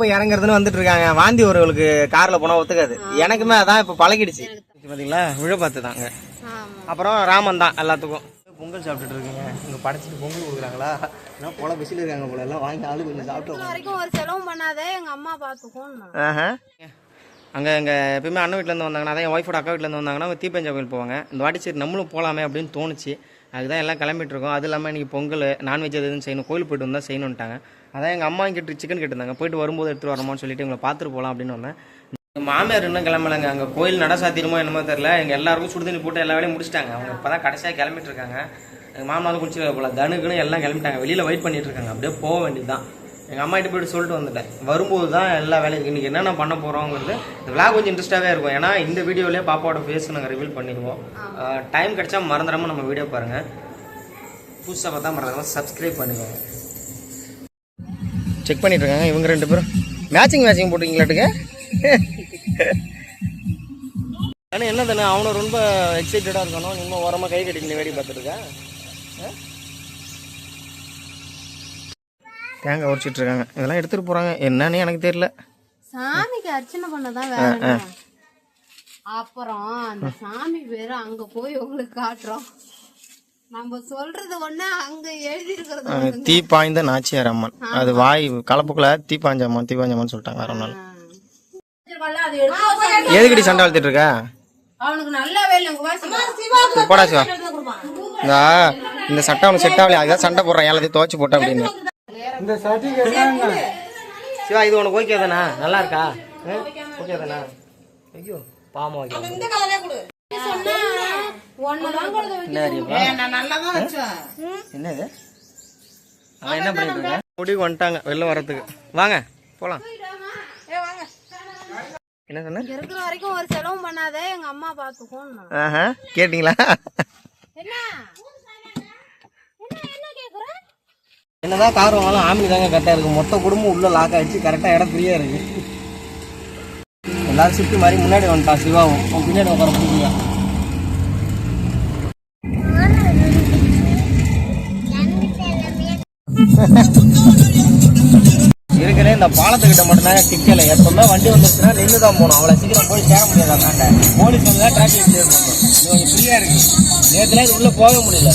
போய் இறங்குறதுன்னு வந்துட்டு இருக்காங்க வாந்தி ஒருவங்களுக்கு கார்ல போனா ஒத்துக்காது. எனக்குமே அதான் இப்ப பழகிடுச்சு. பாத்தீங்களா? விழ பார்த்து தாங்க அப்புறம் ராமன் தான் எல்லாத்துக்கும். பொங்கல் சாப்பிட்டுட்டு இருக்கீங்க. இங்க படைச்சிட்டு பொங்கல் கொடுக்குறாங்களா? என்ன போல பிசில் இருக்காங்க போல. எல்லாம் வாங்கி ஆளு கொஞ்சம் சாப்பிட்டு வரைக்கும் ஒரு செலவு பண்ணாதே. எங்க அம்மா பாத்துக்கும். அங்கே எங்க எப்பயுமே அண்ணன் வீட்டிலேருந்து வந்தாங்கன்னா அதான் என் ஒய்ஃபோட அக்கா வீட்டிலேருந்து வந்தாங்கன்னா அவங்க தீப்பஞ்சா கோயில் போவாங்க. இந்த வாட்டி சரி நம்மளும் போகலாமே அப்படின்னு தோணுச்சு. அதுதான் எல்லாம் கிளம்பிட்டு இருக்கோம். அது இல்லாமல் இன்றைக்கி பொங்கல் நான்வெஜ் எதுவும் செய்யணும். கோயில் போயிட்டு வந்தால் செய்யணுன்ட்டாங்க அதான் எங்கள் அம்மா கிட்ட சிக்கன் கேட்டிருந்தாங்க. போயிட்டு வரும்போது எடுத்துகிட்டு வரமான்னு சொல்லிட்டு உங்களை பார்த்துட்டு போகலாம் அப்படின்னு வந்தேன். எங்க மாமியார் இன்னும் கிளம்பலைங்க. அங்கே கோயில் நட சாத்திரமோ என்னமோ தெரில எங்கள் எல்லாருக்கும் சுடுதண்ணி போட்டு எல்லா வேலையும் முடிச்சிட்டாங்க. அவங்க இப்போ தான் கடைசியாக கிளம்பிட்டு இருக்காங்க எங்கள் மாமனாரும் குடிச்சு போல. தனுக்குன்னு எல்லாம் கிளம்பிட்டாங்க. வெளியில் வெயிட் பண்ணிட்டு இருக்காங்க அப்படியே போக வேண்டியதுதான். எங்கள் அம்மா கிட்ட போயிட்டு சொல்லிட்டு வந்துட்டேன். வரும்போது தான் எல்லா வேலையும் இன்றைக்கி என்னென்ன பண்ண போகிறோங்கிறது இந்த விளாக் கொஞ்சம் இன்ட்ரெஸ்ட்டாகவே இருக்கும். ஏன்னா இந்த வீடியோலேயே பாப்பாவோட ஃபேஸ் நாங்கள் ரிவீல் பண்ணிடுவோம். டைம் கிடைச்சா மறந்துடாமல் நம்ம வீடியோ பாருங்கள் புதுசாக பார்த்தா மறந்துடாமல் சப்ஸ்கிரைப் பண்ணுங்கள் செக் பண்ணிட்டு இருக்காங்க. இவங்க ரெண்டு பேரும். மேட்சிங் மேட்சிங் போட்டிங்களாட்டுங்க ஏன்னா என்ன தானே அவனும் ரொம்ப எக்ஸைட்டடாக இருக்கானோ? இன்னும் ஓரமாக கை கட்டிட்டு வேடி பார்த்துருக்கேன் தேங்காய் உரிச்சிட்டு இருக்காங்க. இதெல்லாம் எடுத்துட்டு போறாங்க. என்னன்னு எனக்கு தெரியல. சாமிக்கு அர்ச்சனை பண்ணதான் வேற? அப்புறம் அந்த சாமி பேரு அங்க போய் உங்களுக்கு காட்டுறோம். நம்ம சொல்றது ஒண்ணு அங்க எழுதி இருக்கிறது தீ பாய்ந்த நாச்சியார் அம்மன். அது வாய் கலப்புக்குள்ள தீ பாய்ஞ்ச அம்மன் தீ பாய்ஞ்ச அம்மன் சொல்லிட்டாங்க வேற எடுத்து எதுக்கடி சண்டை வளர்த்துட்டு இருக்க? அவனுக்கு நல்லா வேலை உங்க வாசி போடா சிவா. இந்த இந்த சட்டை அவனுக்கு செட் ஆகலையா? அதுதான் சண்டை போடுறான் எல்லாத்தையும் துவச்சு போட்டேன் அப்படின்னு. சிவா இது உனக்கு ஓகே தானா? நல்லா இருக்கா? ஓகே தானா? ஐயோ பாமா ஓகே ஒண்ணுதான் கொடுத்து என்ன அறியுமா? என்னது? அவன் என்ன பண்ணிட்டு இருக்கான்? முடிவு வந்துட்டாங்க வெளில வர்றதுக்கு வாங்க போலாம். என்ன சொன்ன இங்க இருக்கிற வரைக்கும் ஒரு செலவு பண்ணாதே எங்க அம்மா பாத்துக்கும் ஆஹா கேட்டிங்களா? என்ன? என்ன என்ன கேக்குற? என்னதான் கார் வாங்கலாம் ஆம்பளை தாங்க கரெக்டாக இருக்கு. மொத்த குடும்பம் உள்ள லாக் ஆயிடுச்சு. கரெக்டாக இடம் ஃப்ரீயா இருக்கு. எல்லாரும் ஷிஃப்ட் மாதிரி முன்னாடி வந்துட்டான் சிவாவும். பின்னாடி உட்கார பிடிக்கல இருக்கிற இந்த பாலத்துக்கிட்ட மட்டும்தாங்க டிக்கல எப்பவுமே வண்டி வந்துருச்சுன்னா நின்று தான் போகணும். அவ்வளோ சீக்கிரம் போய் சேர முடியாது அந்தாண்ட போலீஸ் வந்து தான் டிராஃபிக் கிளியர் பண்ணணும் இது கொஞ்சம் ஃப்ரீயா இருக்கு. நேற்றுல இது உள்ள போக முடியல.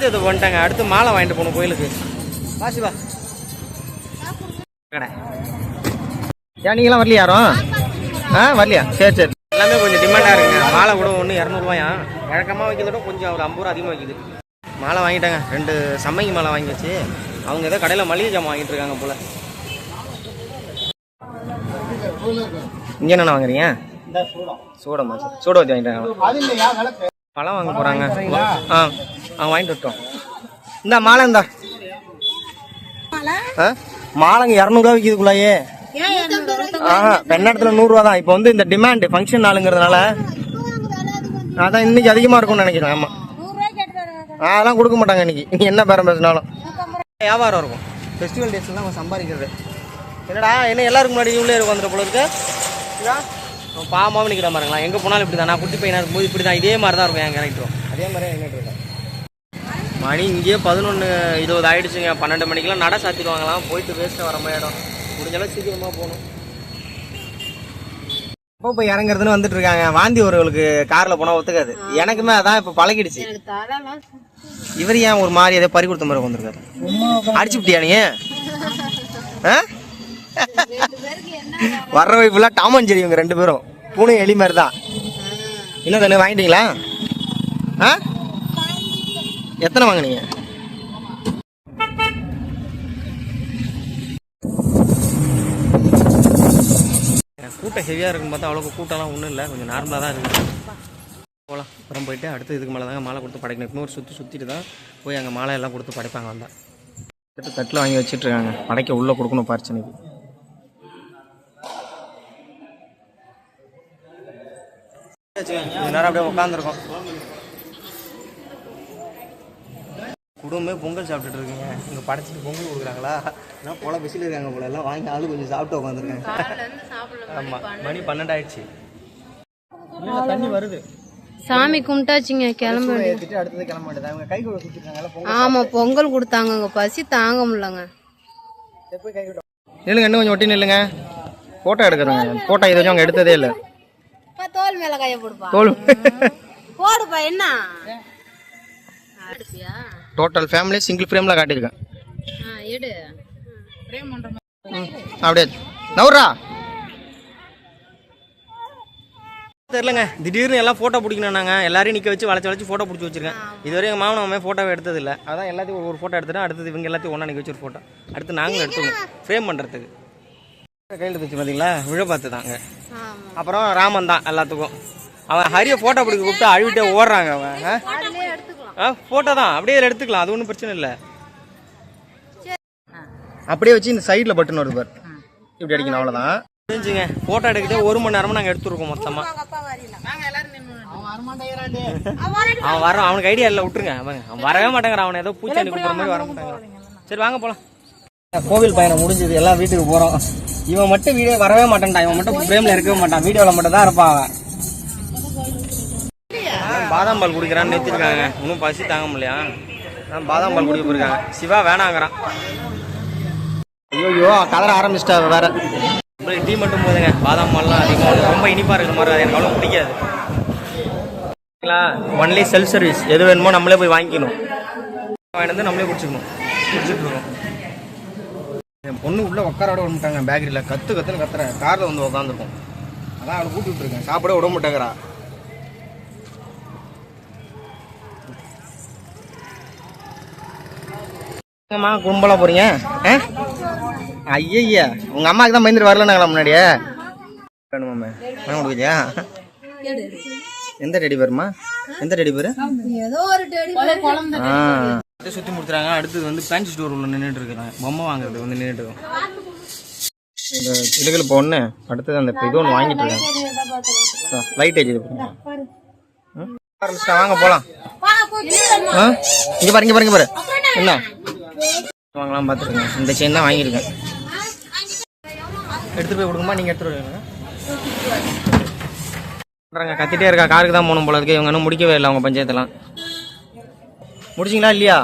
இது பண்ணிட்டாங்க அடுத்து மாலை வாங்கிட்டு போகணும் கோயிலுக்கு. வாசிவா கடை ஏன் நீங்களாம் வரலையா யாரும்? ஆ வரலையா? சரி சரி. எல்லாமே கொஞ்சம் டிமாண்டாக இருக்குங்க மாலை கூட ஒன்று இரநூறுவாயா? வழக்கமாக வைக்கிறத விட கொஞ்சம் ஒரு ஐம்பது ரூபா அதிகமாக வைக்குது. மாலை வாங்கிட்டாங்க. ரெண்டு சம்மங்கி மாலை வாங்கி வச்சு அவங்க ஏதோ கடையில் மளிகை ஜாமான் வாங்கிட்டு இருக்காங்க போல. இங்கே என்ன வாங்குறீங்க? சூடமா சூட வச்சு வாங்கிட்டாங்க பழம் வாங்க போறாங்க. ஆ ஆ வாங்கிட்டு விட்டோம் இந்த மாலை இந்தா. ஆ? மாலைங்க இரநூறுவா விற்கிதுக்குள்ளாயே ஆஹா பெண்ணடத்துல நூறுரூவா தான் இப்போ வந்து இந்த டிமாண்ட் ஃபங்க்ஷன் நாளுங்கிறதுனால அதான் இன்னைக்கு அதிகமாக இருக்கும்னு நினைக்கிறேன். ஆமாம் அதெல்லாம் கொடுக்க மாட்டாங்க இன்னைக்கு. நீ என்ன பேரம் பேசினாலும். வியாபாரம் இருக்கும். ஃபெஸ்டிவல் டேஸ்லாம் அவங்க சம்பாதிக்கிறது. என்னடா என்ன எல்லாருக்கும் முன்னாடி இவ்வளோ இருக்கும் வந்துட்டு போல இருக்கு. இதா? அவன் நிற்கிற பாருங்களா எங்கே போனாலும் இப்படி தான் நான் குட்டி பையனாக இருக்கும்போது இப்படி தான் இதே மாதிரி தான் இருக்கும் என் கேரக்டரும் அதே மாதிரி எங்கிட்ட இருக்கேன். மணி இங்கேயே பதினொன்று இருபது ஆயிடுச்சுங்க. பன்னெண்டு மணிக்கெல்லாம் நட சாத்திடுவாங்களாம். போயிட்டு வேஸ்ட்டாக வர மாதிரி இடம் முடிஞ்சளவு சீக்கிரமாக போகணும். இப்போ போய் இறங்குறதுன்னு வந்துட்டு இருக்காங்க வாந்தி ஒருவங்களுக்கு காரில் போனால் ஒத்துக்காது. எனக்குமே அதான் இப்போ பழகிடுச்சு. எனக்கு தலைலாம் இவர் ஏன் ஒரு மாதிரி ஏதோ பறி கொடுத்த மாதிரி வந்திருக்காரு அடிச்சு விட்டியா நீ? வர்ற வைப்புலாம் டாமன் செடி இவங்க ரெண்டு பேரும். பூனை எலி மாதிரி தான். என்ன தானே வாங்கிட்டீங்களா? ஆ? எத்தனை வாங்குனீங்க? கூட்டம் ஹெவியாக இருக்கும் பார்த்தா அவ்வளோக்கு கூட்டம்லாம் ஒன்றும் இல்லை. கொஞ்சம் நார்மலாக தான் இருக்குது போகலாம் அப்புறம் போயிட்டு அடுத்து இதுக்கு மேலே தாங்க மாலை கொடுத்து படைக்கணும். இப்போ ஒரு சுற்றி சுற்றிட்டு தான் போய் அங்கே மாலை எல்லாம் கொடுத்து படைப்பாங்க வந்தால் அடுத்து தட்டில் வாங்கி வச்சுட்ருக்காங்க. படைக்க உள்ளே கொடுக்கணும் பரிச்சனைக்கு நேரம் அப்படியே உட்காந்துருக்கோம் குடும்பமே பொங்கல் சாப்பிட்டுட்டு இருக்கீங்க. இங்கே படைச்சிட்டு பொங்கல் கொடுக்குறாங்களா? நான் போல பிஸியில் இருக்காங்க போல. எல்லாம் வாங்கி ஆளு கொஞ்சம் சாப்பிட்டு உட்காந்துருக்காங்க ஆமாம் மணி பன்னெண்டு. ஆயிடுச்சு தண்ணி வருது. சாமி கும்பிட்டாச்சுங்க கிளம்ப அடுத்தது கிளம்ப வேண்டியது கை கூட குத்திருக்காங்கல்ல பொங்கல் ஆமா பொங்கல் கொடுத்தாங்கங்க. பசி தாங்க முடியலங்க. நில்லுங்க இன்னும் கொஞ்சம் ஒட்டி நில்லுங்க. போட்டோ எடுக்கிறோங்க. போட்டோ இது வரைக்கும் அவங்க எடுத்ததே இல்லை. தோல் மேல கைய போடுப்பா தோல் போடுப்பா என்ன? டோட்டல் ஃபேமிலி சிங்கிள் ஃப்ரேமில் காட்டியிருக்கேன். அப்படியே. நவுரா தெரிலங்க திடீர்னு எல்லாம் ஃபோட்டோ பிடிக்கணும் நாங்கள் எல்லாரையும் நிற்க வச்சு வளைச்சு வளைச்சு ஃபோட்டோ பிடிச்சி வச்சிருக்கேன். இதுவரை எங்கள் மாமன் அம்மா ஃபோட்டோவை எடுத்தது இல்லை. அதான் எல்லாத்தையும் ஒரு ஃபோட்டோ எடுத்துட்டு அடுத்தது இவங்க எல்லாத்தையும் ஒன்றா நிற்க வச்சு ஒரு ஃபோட்டோ அடுத்து நாங்களும் எடுத்துக்கணும். ஃப்ரேம் பண்ணுறதுக்கு கையில் வச்சு பார்த்தீங்களா? விழ பார்த்து தாங்க ஆமா. அப்புறம் ராமன் தான் எல்லாத்துக்கும். அவன் ஹரிய ஃபோட்டோ பிடிக்க கூப்பிட்டு அழுவிட்டே ஓடுறாங்க அவன். ஆ? ஃபோட்டோ தான். அப்படியே இதுல எடுத்துக்கலாம். அது ஒன்றும் பிரச்சனை இல்லை. அப்படியே வச்சு இந்த சைடில் பட்டன் வருது பார். இப்படி அடிக்கணும் அவ்வளோதான் தெரிஞ்சுங்க. ஃபோட்டோ எடுக்கிட்டே ஒரு மணி நேரமா நாங்கள் எடுத்துருக்கோம் மொத்தமாக அவன் வர அவனுக்கு ஐடியா இல்லை விட்டுருங்க. அவன் அவன் வரவே மாட்டேங்கிறான் அவனை ஏதோ பூச்சாண்டி கூப்பிட்ற மாதிரி வர மாட்டேங்கிறான் சரி வாங்க போலாம். கோவில் பயணம் முடிஞ்சது எல்லாம் வீட்டுக்கு போறோம். இவன் மட்டும் வீடியோ வரவே மாட்டான்டா. இவன் மட்டும் பிரேம்ல இருக்கவே மாட்டான். வீடியோல மட்டும் தான் இருப்பான் பாதாம் பால் குடிக்கிறான்னு நிறுத்திருக்காங்க இன்னும் பசி தாங்க முடியலையா? நான் பாதாம் பால் குடிக்க போயிருக்காங்க. சிவா வேணாங்கிறான். ஐயோ கதற ஆரம்பிச்சிட்டா வேற. அப்புறம் டீ மட்டும் போதுங்க. பாதாம் பால்லாம் அதிகமாக ரொம்ப இனிப்பா இருக்கிற மாதிரி அது எனக்கு அவ்வளோ பிடிக்காது. ஒன்லி செல்ஃப் சர்வீஸ் எது வேணுமோ நம்மளே போய் வாங்கிக்கணும். வாங்கிட்டு வந்து நம்மளே குடிச்சுக்கணும். குடிச்சிட்டு இருக்கோம். என் பொண்ணு உள்ள உட்கார விட பேக்கரியில் கத்து கத்துன்னு கத்துறேன். காரில் வந்து உட்காந்துருக்கோம் அதான் அவளை கூட்டி விட்டுருக்கேன் சாப்பிட விட மாட்டேங்கிறா. எங்கம்மா கும்பலாக போறீங்க? ஐயா உங்க அம்மாக்கு தான் பயந்துட்டு வரலனாங்களா முன்னாடியே? வேணுமாமே வாங்க கொடுக்குறியா? எந்த டெடி பேருமா? எந்த டெடி பேரு? ஏதோ ஒரு டெடி குழம்பு ஆ. சுற்றி முடிச்சுறாங்க. அடுத்தது வந்து பேண்ட் ஸ்டோர் உள்ள நின்றுட்டு இருக்கிறாங்க. பொம்மை வாங்குறது வந்து நின்றுட்டு இருக்கோம் இந்த இப்போ ஒன்று அடுத்தது அந்த இது ஒன்று வாங்கிட்டு இருக்காங்க லைட் ஏஜ் ஆரம்பிச்சிட்டா வாங்க போகலாம் ஆ இங்கே பாருங்க பாருங்க பாரு என்ன? வாங்கலாம் பார்த்துருங்க இந்த செயின் தான் வாங்கியிருக்கேன். எடுத்துட்டு போய் கொடுக்குமா நீங்கள் வருவீங்க சொல்கிறாங்க கத்திட்டே இருக்கா காருக்கு தான் போகணும் போல இருக்கு. இவங்க இன்னும் முடிக்கவே இல்லை அவங்க பஞ்சாயத்தெல்லாம். முடிச்சிங்களா இல்லையா?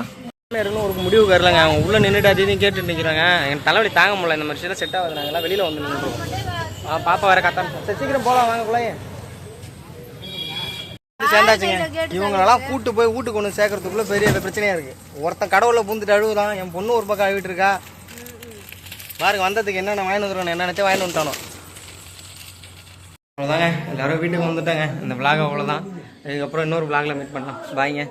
இருக்கணும் ஒரு முடிவு வரலங்க. அவங்க உள்ள நின்றுட்டு அது இதையும் கேட்டு நிற்கிறாங்க என் தலைவலி தாங்க முடியல. இந்த மாதிரி செட் ஆகுது நாங்கள் எல்லாம் வெளியில் வந்து நின்றுருக்கோம் பாப்பா வேற கத்தான் சரி சீக்கிரம் போகலாம் வாங்க குள்ளையே சேர்ந்தாச்சுங்க. இவங்களெல்லாம் கூட்டு போய் வீட்டுக்கு கொண்டு சேர்க்கறதுக்குள்ள பெரிய பிரச்சனையா இருக்கு. ஒருத்தன் கடவுள பூந்துட்டு அழுகுதான் என் பொண்ணு ஒரு பக்கம் அழுவிட்டு இருக்கா? பாருங்க வந்ததுக்கு என்னென்ன வாங்கி வந்துடுறோம் என்னென்னத்தே வாங்கி வந்துட்டானோ. அவ்வளோதாங்க எல்லாரும் வீட்டுக்கு வந்துட்டாங்க. இந்த vlog அவ்வளோதான் இதுக்கப்புறம் இன்னொரு vlogல மீட் பண்ணலாம். பாய்ங்க